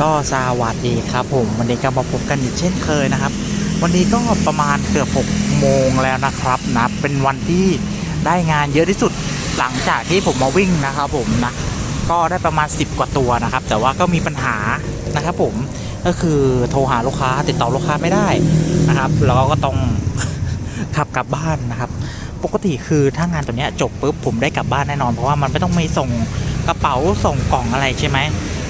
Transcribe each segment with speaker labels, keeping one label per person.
Speaker 1: ก็สวัสดีครับผมวันนี้ก็มาพบกันอีกเช่นเคยนะครับ วันนี้ก็ประมาณเกือบ6โมงแล้วนะครับนะเป็นวันที่ได้งานเยอะที่สุดหลังจากที่ผมมาวิ่งนะครับผมนะก็ได้ประมาณ 10 กว่าตัวนะครับ แต่ว่าก็มีปัญหานะครับผมก็คือโทรหาลูกค้าติดต่อลูกค้าไม่ได้นะครับแล้วก็ต้องขับกลับบ้านนะครับ ปกติคือถ้างานตัวนี้จบปุ๊บผมได้กลับบ้านแน่นอน เพราะว่ามันไม่ต้องมีส่งกระเป๋าส่งกล่องอะไรใช่ไหม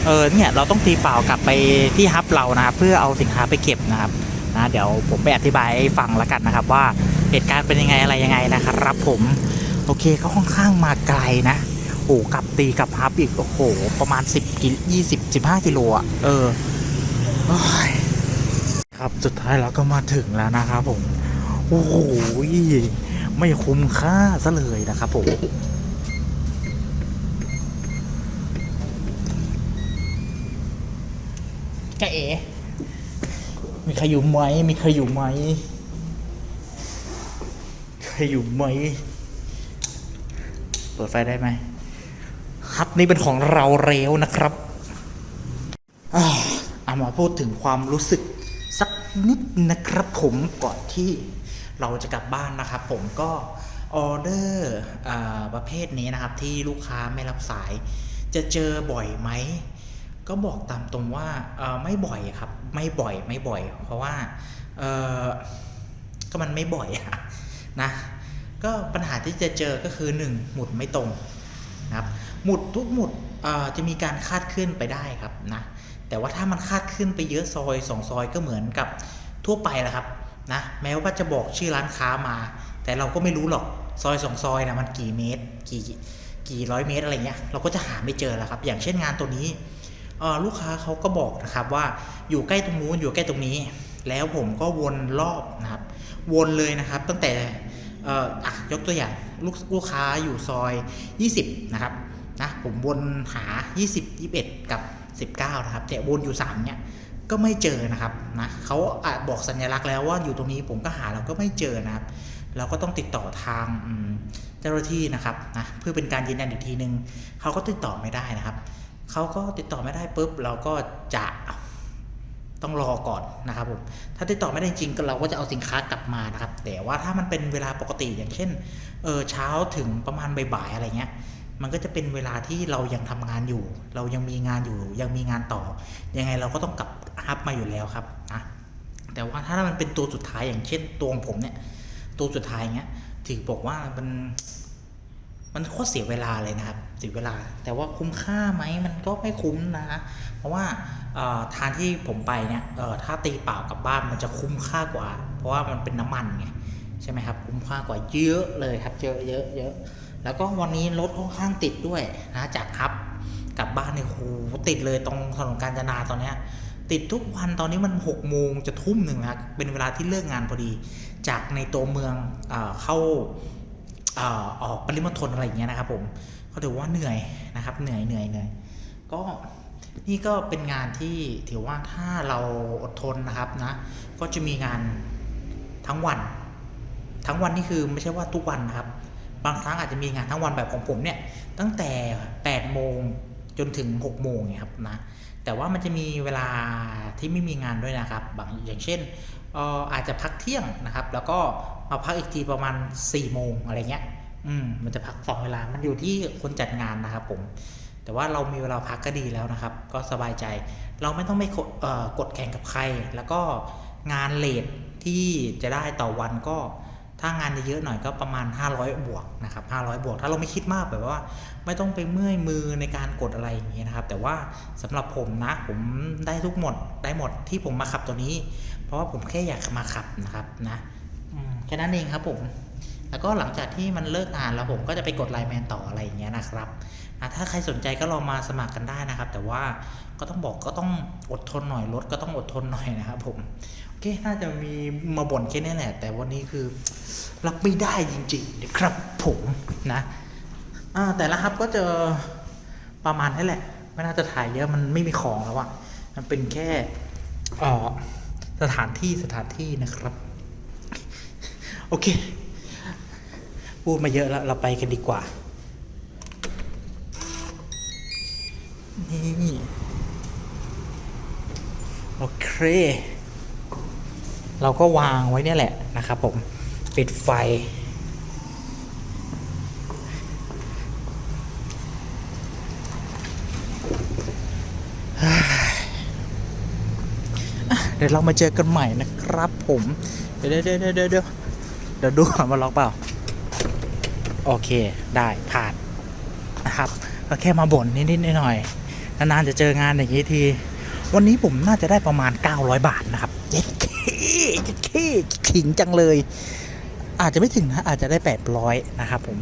Speaker 1: เออเนี่ยเราต้องตีเปล่ากลับไปที่ฮับเรานะครับเพื่อเอาสินค้าไปเก็บนะครับนะเดี๋ยวผมไปอธิบายให้ฟังล้วกันนะครับ ว่าเหตุการณ์เป็นยังไงอะไรยังไงนะครับ ผมโอเคก็ค่อนข้างมาไกลนะโอ้กลับตีกับฮับอีกโอ้โหประมาณ 10กิโล20 15กิโลอะเออโอ้ยครับสุดท้ายเราก็มาถึงแล้วนะครับผมโอ้โหไม่คุ้มค่าซะเลยนะครับผม กะเอ๋มีใครอยู่ไหม มีใครอยู่ไหม ใครอยู่ไหม เปิดไฟได้ไหม ครับนี่เป็นของเราเร็วนะครับอ่าเอามาพูดถึงความรู้สึกสักนิดนะครับผมก่อนที่เราจะกลับบ้านนะครับ ผมก็ออเดอร์ประเภทนี้นะครับที่ลูกค้าไม่รับสาย จะเจอบ่อยไหม ก็บอกตามตรงว่าไม่บ่อยครับ ไม่บ่อยไม่บ่อย เพราะว่าก็มันไม่บ่อยนะก็ปัญหาที่จะเจอก็คือ 1 หมุดไม่ตรงนะครับหมุดทุกหมุดจะมีการคาดเคลื่อนไปได้ครับนะแต่ว่าถ้ามันคาดขึ้นไปเยอะซอยสองซอยก็เหมือนกับทั่วไปแหละครับนะแม้ว่าจะบอกชื่อร้านค้ามา แต่เราก็ไม่รู้หรอกซอยสองซอยนะมันกี่เมตร กี่กี่ร้อยเมตรอะไรเงี้ยเราก็จะหาไม่เจอแล้วครับ อย่างเช่นงานตัวนี้ ลูกค้าเขาก็บอกนะครับว่าอยู่ใกล้ตรงนู้นอยู่ใกล้ตรงนี้ แล้วผมก็วนรอบนะครับ วนเลยนะครับ ตั้งแต่อะยกตัวอย่างลูกลูกค้าอยู่ซอย 20 นะครับนะผมวนหา 20 21 กับ 19 นะครับ แต่วนอยู่ 3 เนี่ยก็ไม่เจอนะครับนะเขาอาจบอกสัญลักษณ์แล้วว่าอยู่ตรงนี้ผมก็หาเราก็ไม่เจอนะครับ เราก็ต้องติดต่อทางเจ้าหน้าที่นะครับนะเพื่อเป็นการยืนยันอีกทีนึงเขาก็ติดต่อไม่ได้นะครับ เขาก็ติดต่อไม่ได้ปุ๊บเราก็จะต้องรอก่อนนะครับผมถ้าติดต่อไม่ได้จริงก็เราก็จะเอาสินค้ากลับมานะครับ แต่ว่าถ้ามันเป็นเวลาปกติอย่างเช่นเออเช้าถึงประมาณบ่ายๆอะไรเงี้ยมันก็จะเป็นเวลาที่เรายังทำงานอยู่ เรายังมีงานอยู่ ยังมีงานต่อ ยังไงเราก็ต้องกลับฮับมาอยู่แล้วครับนะแต่ว่าถ้ามันเป็นตัวสุดท้ายอย่างเช่นตัวของผมเนี่ย ตัวสุดท้ายเงี้ยถือบอกว่ามัน มันโคตรเสียเวลาเลยนะครับเสียเวลา แต่ว่าคุ้มค่าไหมมันก็ไม่คุ้มนะ เพราะว่าทางที่ผมไปเนี่ยถ้าตีเปล่ากลับบ้านมันจะคุ้มค่ากว่า เพราะว่ามันเป็นน้ำมันไงใช่ไหมครับคุ้มค่ากว่าเยอะเลยครับเยอะเยอะเยอะแล้วก็วันนี้รถค่อนข้างติดด้วยนะจากฮับกลับบ้านเนี่ยโหติดเลยตรงถนนกาญจนาตอนเนี้ยติดทุกวันตอนนี้มัน6กโมงจะทุ่มหนึ่งแล้วเป็นเวลาที่เลิกงานพอดี จากในตัวเมืองเอเข้า ออกปริมณฑลอะไรอย่างเงี้ยนะครับผมก็ถือว่าเหนื่อยนะครับ เหนื่อยเหนื่อยเหนื่อยก็นี่ก็เป็นงานที่ถือว่าถ้าเราอดทนนะครับนะก็จะมีงานทั้งวัน ทั้งวันนี่คือไม่ใช่ว่าทุกวันนะครับ บางครั้งอาจจะมีงานทั้งวันแบบของผมเนี่ยตั้งแต่8โมงจนถึง6โมงเนี่ยครับนะแต่ว่ามันจะมีเวลาที่ไม่มีงานด้วยนะครับบางอย่างเช่น อาจจะพักเที่ยงนะครับ แล้วก็มาพักอีกทีประมาณ4โมงอะไรเงี้ย อืมมันจะพักสองเวลา มันอยู่ที่คนจัดงานนะครับผม แต่ว่าเรามีเวลาพักก็ดีแล้วนะครับ ก็สบายใจ เราไม่ต้องไม่กดแข่งกับใคร แล้วก็งานเลทที่จะได้ต่อวันก็ ถ้างานเยอะหน่อยก็ประมาณ 500 บวกนะครับ500 บวก ถ้าเราไม่คิดมากแบบว่า ไม่ต้องไปเมื่อยมือในการกดอะไรอย่างนี้ยนะครับ แต่ว่าสำหรับผมนะผมได้ทุกหมดได้หมดที่ผมมาขับตัวนี้ เพราะว่าผมแค่อยากมาขับนะครับนะแค่นั้นเองครับผม แล้วก็หลังจากที่มันเลิกงานแล้วผมก็จะไปกดไลน์แมนต่ออะไรอย่างเงี้ยนะครับอะถ้าใครสนใจก็ลองมาสมัครกันได้นะครับ แต่ว่าก็ต้องบอกก็ต้องอดทนหน่อยรถก็ต้องอดทนหน่อยนะครับผม เคน่าจะมีมาบ่นแค่นี้แหละ แต่วันนี้คือรับไม่ได้จริงๆนะครับผมนะอ่าแต่ละครับก็จะประมาณนี้แหละ ไม่น่าจะถ่ายเยอะมันไม่มีของแล้วอะมันเป็นแค่อ่อสถานที่สถานที่นะครับ โอเค พูดมาเยอะแล้วเราไปกันดีกว่า นี่ โอเค เราก็วางไว้เนี่ยแหละนะครับผมปิดไฟ เดี๋ยวเรามาเจอกันใหม่นะครับผม เดี๋ยวเดี๋ยวเดี๋ยวเดี๋ยวเดี๋ยวดูก่อนว่าล็อกเปล่า โอเคได้ผ่านนะครับก็แค่มาบ่นนิดๆหน่อยๆนานๆจะเจองานอย่างนี้ที วันนี้ผมน่าจะได้ประมาณ 900 บาทนะครับเย็ดเค เย็ดเคขิงจังเลย อาจจะไม่ถึงนะอาจจะได้ 800 นะครับผม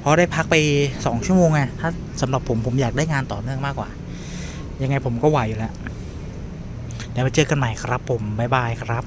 Speaker 1: เพราะได้พักไป 2 ชั่วโมงไงถ้าสำหรับผมผมอยากได้งานต่อเนื่องมากกว่า ยังไงผมก็ไหวอยู่แล้วเดี๋ยวมาเจอกันใหม่ครับผม บ๊ายบายครับ